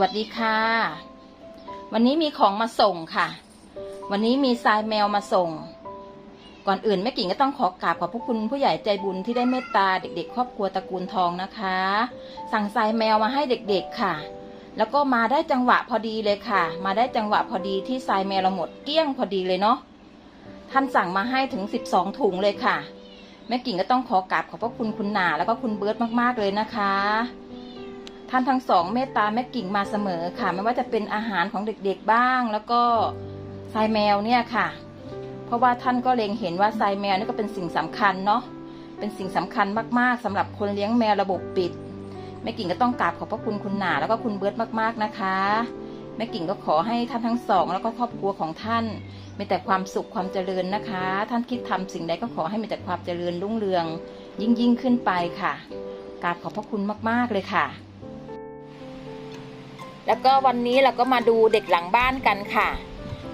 วัสดีค่ะ วันนี้มีของมาส่งค่ะ วันนี้มีทรายแมวมาส่ง ก่อนอื่นแม่กิ่งก็ต้องขอกราบขอบพระคุณผู้ใหญ่ใจบุญที่ได้เมตตาเด็กๆ ครอบครัวตระกูลทองนะคะ สั่งทรายแมวมาให้เด็กๆค่ะ แล้วก็มาได้จังหวะพอดีเลยค่ะ มาได้จังหวะพอดีที่ทรายแมวเราหมดเกลี้ยงพอดีเลยเนาะท่านสั่งมาให้ถึง 12 ถุงเลยค่ะแม่กิ่งก็ต้องขอกราบขอบพระคุณคุณหนาแล้วก็คุณเบิร์ตมากๆเลยนะคะ ท่านทั้งสองเมตตาแม่กิ่งมาเสมอค่ะ ไม่ว่าจะเป็นอาหารของเด็กๆบ้าง แล้วก็ทรายแมวเนี่ยค่ะ เพราะว่าท่านก็เล็งเห็นว่าทรายแมวนี่ก็เป็นสิ่งสำคัญเนาะเป็นสิ่งสำคัญมากๆสำหรับคนเลี้ยงแมวระบบปิดแม่กิ่งก็ต้องกราบขอบพระคุณคุณหนาแล้วก็คุณเบิร์ตมากๆนะคะแม่กิ่งก็ขอให้ท่านทั้งสอง แล้วก็ครอบครัวของท่าน มีแต่ความสุขความเจริญนะคะ ท่านคิดทำสิ่งใดก็ขอให้มีแต่ความเจริญรุ่งเรือง ยิ่งยิ่งขึ้นไปค่ะกราบขอบพระคุณมากๆเลยค่ะ แล้วก็วันนี้เราก็มาดูเด็กหลังบ้านกันค่ะ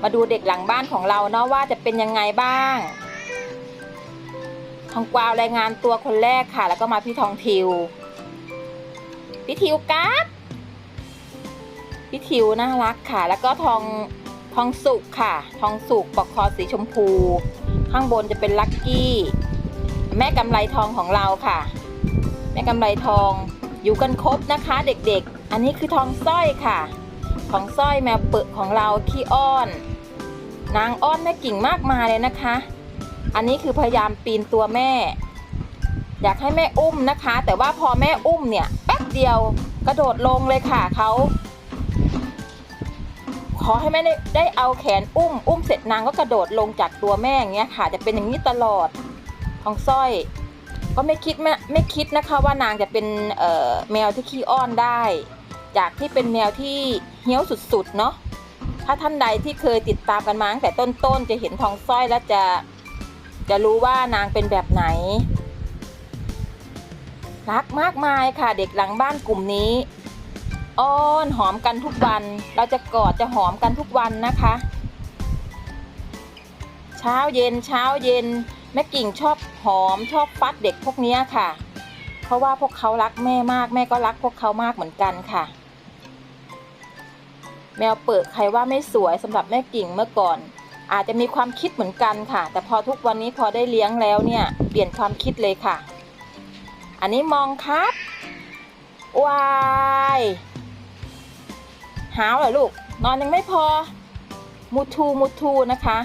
มาดูเด็กหลังบ้านของเราเนาะว่าจะเป็นยังไงบ้าง ทองกวาวรายงานตัวคนแรกค่ะ แล้วก็มาพี่ทองทิว พี่ทิวกัดพี่ทิวน่ารักค่ะ แล้วก็ทองทองสุกค่ะ ทองสุกปอกคอสีชมพู ข้างบนจะเป็นลักกี้ แม่กำไรทองของเราค่ะ แม่กำไรทองอยู่กันครบนะคะ เด็กๆ อันนี้คือทองสร้อยค่ะ ของสร้อยแมวเปิดของเราขี้อ้อน นางอ้อนแม่กิ่งมากมายเลยนะคะ อันนี้คือพยายามปีนตัวแม่ อยากให้แม่อุ้มนะคะ แต่ว่าพอแม่อุ้มเนี่ยแป๊บเดียวกระโดดลงเลยค่ะเขาขอให้แม่ได้ได้เอาแขนอุ้ม อุ้มเสร็จนางก็กระโดดลงจากตัวแม่อย่างเงี้ยค่ะ จะเป็นอย่างนี้ตลอดของสร้อย ก็ไม่คิดไม่ไม่คิดนะคะว่านางจะเป็นแมวที่ขี้อ้อนได้ จากที่เป็นแมวที่เหี้ยวสุดๆเนาะถ้าท่านใดที่เคยติดตามกันมาตั้งแต่ต้นๆจะเห็นทองสร้อยแล้วจะจะรู้ว่านางเป็นแบบไหน รักมากมายค่ะเด็กหลังบ้านกลุ่มนี้ อ้อนหอมกันทุกวัน เราจะกอดจะหอมกันทุกวันนะคะ เช้าเย็นเช้าเย็นแม่กิ่งชอบหอมชอบฟัดเด็กพวกนี้ค่ะ เพราะว่าพวกเขารักแม่มากแม่ก็รักพวกเขามากเหมือนกันค่ะ แมวเปิดใครว่าไม่สวยสำหรับแม่กิ่งเมื่อก่อน อาจจะมีความคิดเหมือนกันค่ะ แต่พอทุกวันนี้พอได้เลี้ยงแล้วเนี่ยเปลี่ยนความคิดเลยค่ะ อันนี้มองครับวายหาวเหรอลูก นอนยังไม่พอมูทูมูทูนะคะ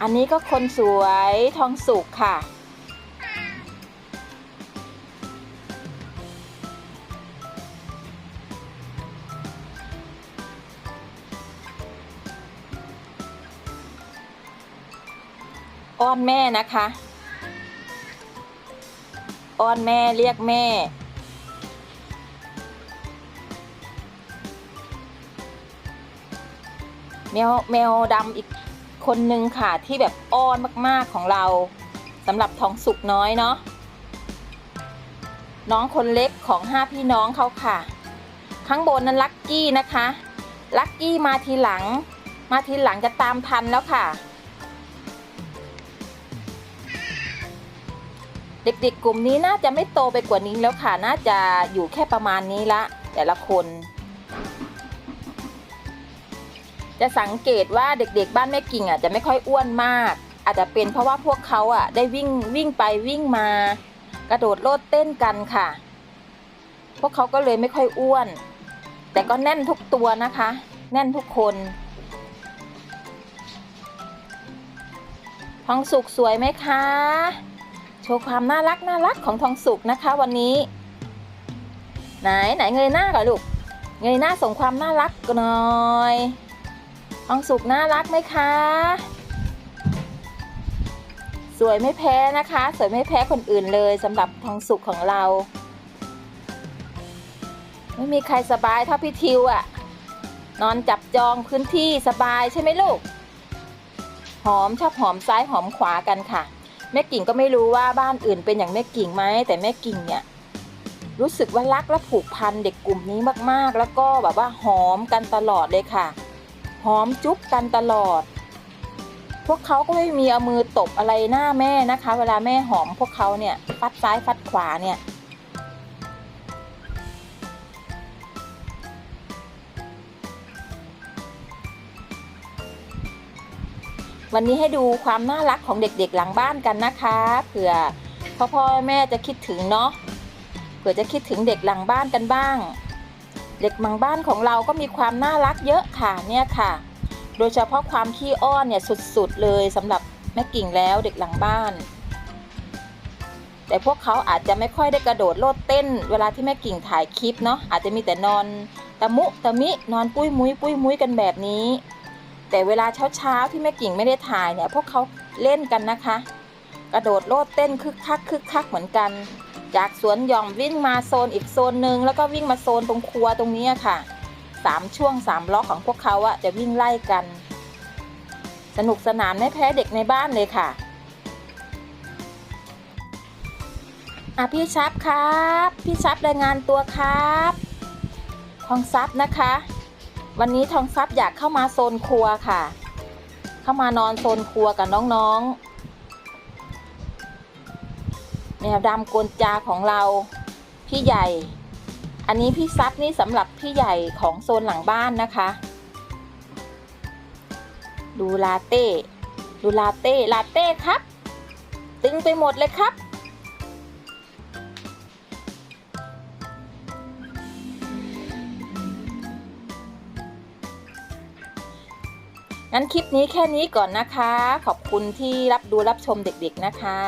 อันนี้ก็คนสวยทองสุกค่ะ อ้อนแม่นะคะ อ้อนแม่เรียกแม่ แมวแมวดำอีกคนนึงค่ะที่แบบอ้อนมากๆของเราสำหรับทองสุกน้อยเนาะน้องคนเล็กของห้าพี่น้องเขาค่ะ ข้างบนนั้นลักกี้นะคะ ลักกี้มาทีหลัง มาทีหลังจะตามทันแล้วค่ะ เด็กๆ กลุ่มนี้น่าจะไม่โตไปกว่านี้แล้วค่ะ น่าจะอยู่แค่ประมาณนี้ละ แต่ละคน จะสังเกตว่าเด็กๆ บ้านแม่กิ่งอะจะไม่ค่อยอ้วนมาก อาจจะเป็นเพราะว่าพวกเขาอะได้วิ่งวิ่งไปวิ่งมา กระโดดโลดเต้นกันค่ะ พวกเขาก็เลยไม่ค่อยอ้วน แต่ก็แน่นทุกตัวนะคะ แน่นทุกคนทองสุกสวยไหมคะ โชว์ความน่ารักน่ารักของทองสุกนะคะวันนี้ ไหนไหนเงยหน้าก่อนลูกเงยหน้าส่งความน่ารักกันหน่อยทองสุกน่ารักไหมคะ สวยไม่แพ้นะคะ สวยไม่แพ้คนอื่นเลยสำหรับทองสุกของเรา ไม่มีใครสบายเท่าพี่ทิวอะนอนจับจองพื้นที่สบายใช่ไหมลูก หอมชอบหอมซ้ายหอมขวากันค่ะ แม่กิ่งก็ไม่รู้ว่าบ้านอื่นเป็นอย่างแม่กิ่งไหมแต่แม่กิ่งเนี่ยรู้สึกว่ารักและผูกพันเด็กกลุ่มนี้มากๆ แล้วก็แบบว่าหอมกันตลอดเลยค่ะหอมจุ๊บกันตลอด พวกเขาก็ไม่มีเอามือตบอะไรหน้าแม่นะคะ เวลาแม่หอมพวกเขาเนี่ยฟัดซ้ายฟัดขวาเนี่ย วันนี้ให้ดูความน่ารักของเด็กๆหลังบ้านกันนะคะเผื่อพ่อพ่อแม่จะคิดถึงเนาะเผื่อจะคิดถึงเด็กหลังบ้านกันบ้าง เด็กหลังบ้านของเราก็มีความน่ารักเยอะค่ะเนี่ยค่ะ โดยเฉพาะความขี้อ้อนเนี่ยสุดๆเลยสำหรับแม่กิ่งแล้วเด็กหลังบ้าน แต่พวกเขาอาจจะไม่ค่อยได้กระโดดโลดเต้น เวลาที่แม่กิ่งถ่ายคลิปเนาะอาจจะมีแต่นอนตะมุตะมินอนปุ้ยมุ้ยปุ้ยมุ้ยกันแบบนี้ แต่เวลาเช้าๆที่แม่กิ่งไม่ได้ถ่ายเนี่ยพวกเขาเล่นกันนะคะ กระโดดโลดเต้นคึกคักคึกคักเหมือนกัน จากสวนหย่อมวิ่งมาโซนอีกโซนหนึ่งแล้วก็วิ่งมาโซนตรงครัวตรงนี้ค่ะสามช่วงสามล็อกของพวกเขาอะจะวิ่งไล่กัน สนุกสนานไม่แพ้เด็กในบ้านเลยค่ะอะพี่ชับครับ พี่ชับรายงานตัวครับทองซับนะคะ วันนี้ทองซับอยากเข้ามาโซนครัวค่ะ เข้ามานอนโซนครัวกับน้องๆแมวดำกวนจาของเรา พี่ใหญ่ อันนี้พี่ซับนี่สำหรับพี่ใหญ่ของโซนหลังบ้านนะคะ ดูลาเต้ ดูลาเต้ ลาเต้ครับ ตึงไปหมดเลยครับ งั้นคลิปนี้แค่นี้ก่อนนะคะ ขอบคุณที่รับดูรับชมเด็กๆนะคะ